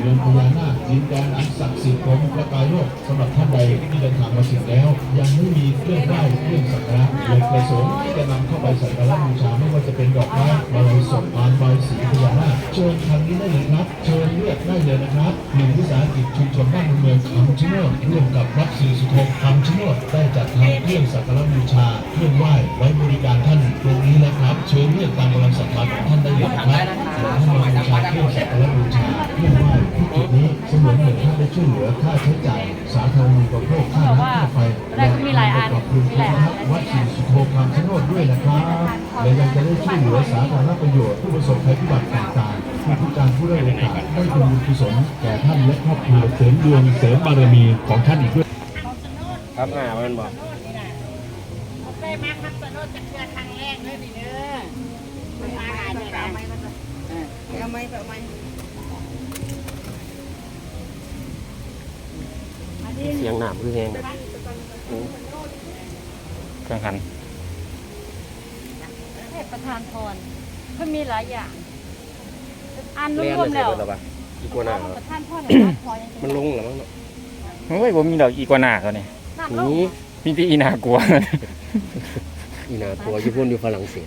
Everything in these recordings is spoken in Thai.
เรือนพญานาคดินแดนอันศักดิ์สิทธิ์ของประกายโลกสำหรับท่านใดที่เดินทางมาถึงแล้ว ยังไม่มีเครื่องไหว้เครื่องสักการะเลยประสงค์ที่จะนำเข้าไปสักการะบูชาไม่ว่าจะเป็นดอกไม้มาลัยศพพานใบายสีพญานาคเชิญทางนี้ได้เลยครับ เชิญเลือกได้เลยนะครับหนึ่งวิสาหกิจชุมชนบ้านเมืองคำชะโนดร่วมกับวัดศรีสุโธคำชะโนดได้จัดทำเครื่องสักการะบูชาเครื่องไหว้ไว้บริการท่านตรงนี้นะครับ เชิญเลือกตามกำลังศรัทธาของท่านได้เลยนะครับท่านมาบูชาเครื่องสักการะบูชา เหลือค่าใช้จ่ายสาธารณูปโภคค่าน้ำค่าไฟได้มีหลายอันขอบคุณมีหลายอันวัดศรีสุโธคำชะโนดด้วยนะครับและยังจะได้ช่วยเหลือสาธารณประโยชน์ผู้ประสบภัยพิบัติต่างๆผู้พิการผู้ได้อยโอกาสได้เป็นบุญกุศลแก่ท่านและครอบครัวเสริมดวงเสริมบารมีของท่านอีกด้วยครับอ่ามันบอกไปมาคับสนุกจะเชื่อครั้งแรกเลยนี่เด้อไมาหลายเลยเอาไหมเอาไหม เสียงหนามคือแหงอืมเครื่องขันเทพประธานพรเพิ่นมีหลายอย่างอ่านเรียนรวมเลยๆเสร็แล้วจแล้วปะอีกัวหน้าเหรอประธานพรเนี่ยพอยังมันลงเหรอมั้งเนาะเฮ้ยผมมีดอกอีกัวหนาตัวนี้น้ำลงนี่มีที่อีนากลัวอีนาตัวญี่ปุ่นอยู่ฝรั่งเศส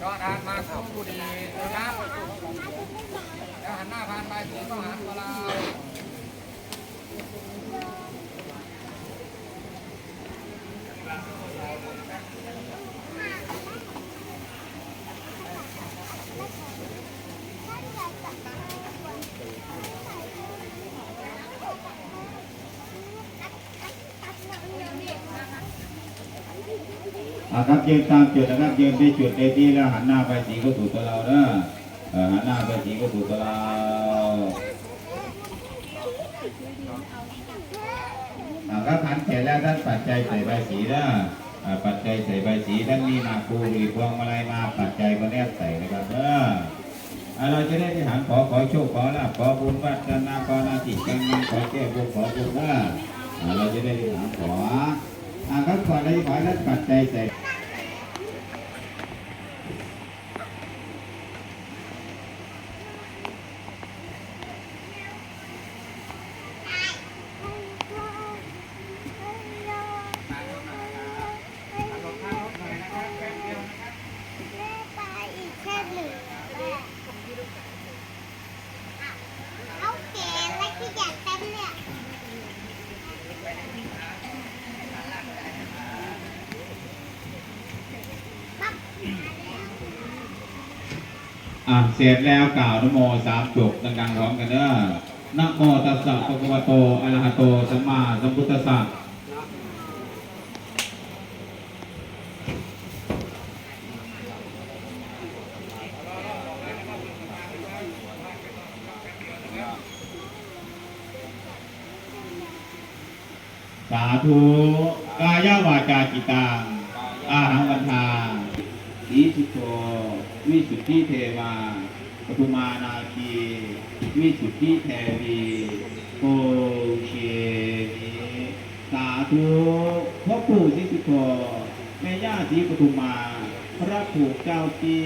ก็ทานมาเข้าผู้ดีนะครับแล้วหันหน้าผ่านไปสีก็หันมาเราอ่า ครับยืนตามจุดนะครับยืนที่จุดในที่แล้วหันหน้าไปสีก็ถูกตัวเรานะหันหน้าไปสีก็ถูกตัวเราอาครับหันเสร็จแล้วท่านปัจจัยใส่ใบสีนะปัจจัยใส่ใบสีท่านมีมากภูรือพวงมาลัยมาปัจจัยก็แนบใส่นะครับเออเราจะได้ที่หันขอขอโชคขอลาภขอบุญวัฒนาขอนาจิการงานขอแก้บุญขอบุญนะเราจะได้ที่หันขออ่าครับขอได้ขอให้ท่านปัจจัยใส่ เอาเก๋และที่อยากเต้นเนี่ย อ่านเสร็จแล้วกล่าวนโมสามจบดังๆร้อมกันเด้อนะโมตัสสะภะคะวะโตอะระหะโตสัมมาสัมพุทธัสสะสาธุกายวาจาจิตังอาหังวันทาอิสุโต วิสุทธิเทวาปทุมานาคีวิสุทธิเทวีโอเคมิสาธุพ่อปู่ศรีสุโธแม่ย่าศรีปทุมา พระผูกเจ้าที่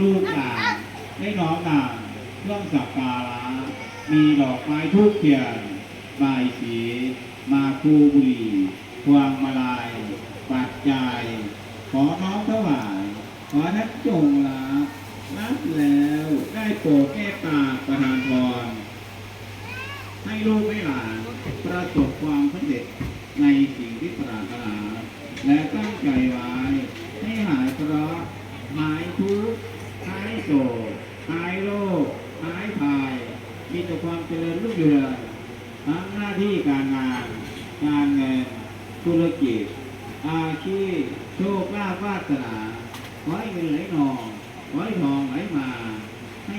ลูกหลานได้น้อมนำเครื่องสักการะมีดอกไม้ทูบเทียนใบายสี มาคูบุรีพวงมาลัยปัจจัยขอน้อมถวาย ขอท่านจงรับ รับแล้วได้โปรดเมตตาประทานพรให้ลูกให้หลานประสบความสำเร็จในสิ่งที่ปรารถนา และตั้งใจไว้ให้หายเคราะห์หายทุกข์หายโศกหายโรคหายภัยมีแต่ความเจริญรุ่งเรืองทั้งหน้าที่การงาน การเงินธุรกิจ อาชีพโชคลาภวาสนา ข ขอให้เงินไหลน องขอให้ทองไหลมาให้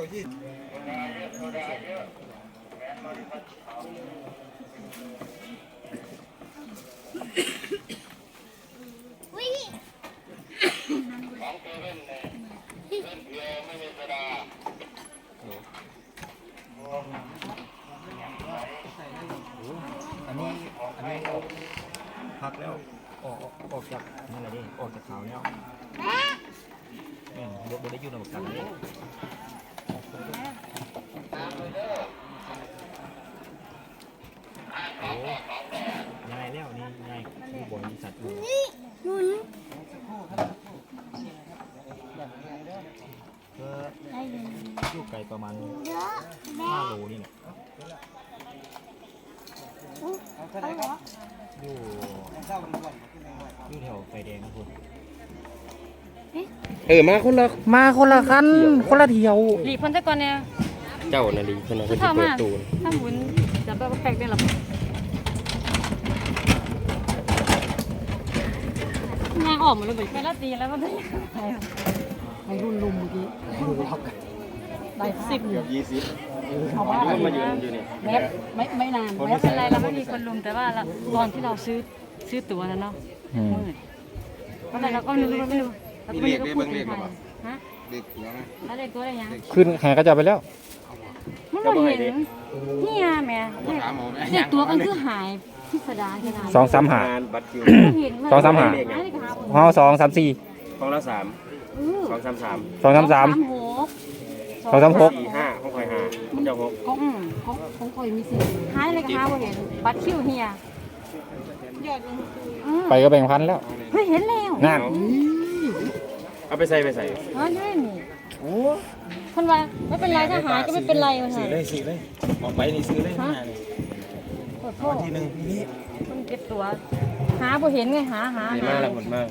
โชคดีมีความสุขเจะเริญรุ่งอันนี้อันนี้พักแล้วออกออกจากนั่นแหละดิออกจากเขาแล้วเออบได้อยู่ในประกันเลย โอ้ยายแล้วนี่ยายผู้บริษัทอยู่หนุนก็อยู่ไกลประมาณเยอะแม่5โลนี่แหละเอาเหรออยู่อยู่แถวไฟแดงนะคุณ เอ อมาคนละมาคนละคันคนละเที่ยว หลีกเพิ่นซะก่อนเนี่ยเจ้านาลีคนนั้นคืเพิ่อนสิเข้าเปิมาดตูนถ้าหมุนจะแบบแปลกได้หรอแม่ออกมาเลยไปแล้วตีแล้วมันได้ไปรุ่นลุมเมื่อกี้ได้สิบเกือบยี่สิบเอาว่ามายืนอยู่นี่แมบไม่ไม่นานไม่เป็นไรเราไม่มีคนลุมแต่ว่าเราตอนที่เราซื้อซื้อตั๋วนั้นเนาะอืมมืดเพราะอะไรเราก็ไม่รู้ไม่รู้ เราก็ไม่รู้ว่าพูดถึงใครฮะเด็กหัวนะแล้วเด็กตัวอะไรยังขึ้นแห่กระจับไปแล้ว มันบ่เห็นนี่ไงแม่เด็กถามหมอไหมเด็กตัวกันคือหายพิสดารขนาดสองสามหา บัตรคิวเห็นสองสามหาไได้หาเฮาสองสามสี่ห้องละสามเออสองสามสามสองสามสามหกสองสามหก สี่ห้าห้องคอยห้าเจ้าหกของของของคอยมีสิหายเลยก็หาบ่เห็นบัตรคิวเฮียเออไปก็แบ่งพันแล้วเฮ้ยเห็นแล้วนั่น เอาไปใส่ไปใส่อ๋อนี่นี่โอ้คนว่าไม่เป็นไรถ้าหายก็ไม่เป็นไรมันซื้อเลยซื้อเลยออกไปนี่ซื้อเลยฮะมานี่ขอโทวัษนที่หนึ่งนี่คนเก็บตัว หาบ่เห็นไงหาหาดีหามากละหมดมาก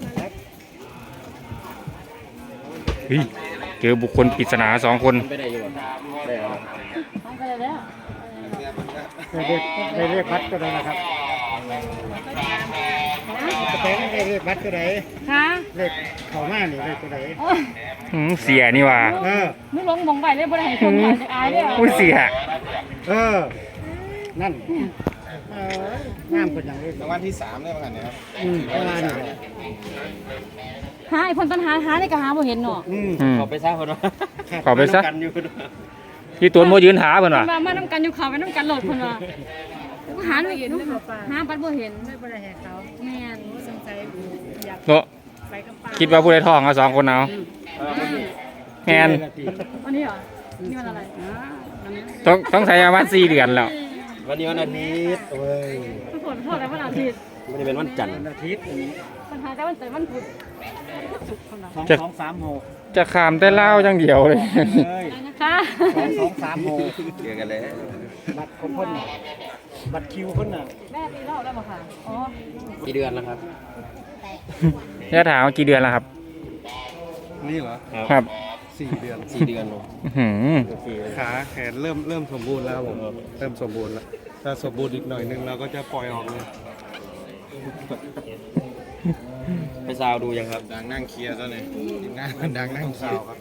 เฮ้ยเจอบุคคลปริศนาสองคนไปได้อยู่บ่ได้แล้วทำไปแล้วได้เลขได้เลขพัดก็ได้นะครับ จะแปลงเลขพัดก็ได้ค่ะเลขเขามาหนี่เลขก็ได้โอ้ยอืมเสียนี่ว่าเออไม่ลงมองไปเลยบ่ได้ให้คนถ่ายจะอายเด้ออุ้ยเสียเออ นั่นเออน้ำเป็นอย่างนี้รางวัลที่สามได้เหมือนกันนะครับอืมประมาณนี้แหละหาไอ้คนปัญหาหาได้ก็หาบ่เห็นเนาะอืมอืม ขอไปซะคนว่าขอไปซะ กันอยู่ด้วยที่ตัวโมยืนหาเพิ่นว่ามามานํกันอยู่เขาไปนํกันโหลดเพิ่นว่า หาไม่เห็นหาบัดบ่เห็นไม่บ่ได้ให้เขาแม่นสงสัยอยากเนาะไปกับป้าคิดว่าผู้ใดท้องเอาสองคนเอาแมนอันนี้เหรอนี่มันอะไรอ่าอันนี้ต้องต้องใช้ประมาณสี่เดือนแล้ววันนี้วันอาทิตย์เว้ยทุกคนโทษแต่วันอาทิตย์ไม่ได้เป็นวันจันทร์วันอาทิตย์นี้ปัญหาแต่วันแต่วันพุธศุกร์คนละสองสองสามหกจะขามแต่เล่าอย่างเดียวเลย เอ้ยนะคะสองสองสามหกเกี่ยวกันแล้วบัตรของเพิ่นน่ะ บัตรคิวเพิ่นน่ะแม่ตีเหล่าได้บ่ค่ะอ๋อกี่เดือนแล้วครับจะถามว่ากี่เดือนแล้วครับ นี่เหรอครับสี่เดือนสี่เดือนเนอะอื้อหือโอเคขาแขนเริ่มเริ่มสมบูรณ์แล้วผมเริ่มสมบูรณ์แล้วถ้าสมบูรณ์อีกหน่อยนึงเราก็จะปล่อยออกเลยไปซาวดูยังครับ ดังนั่งเคลียร์ซะหน่อยทีมงานดังนั่งเคลียร์ครับ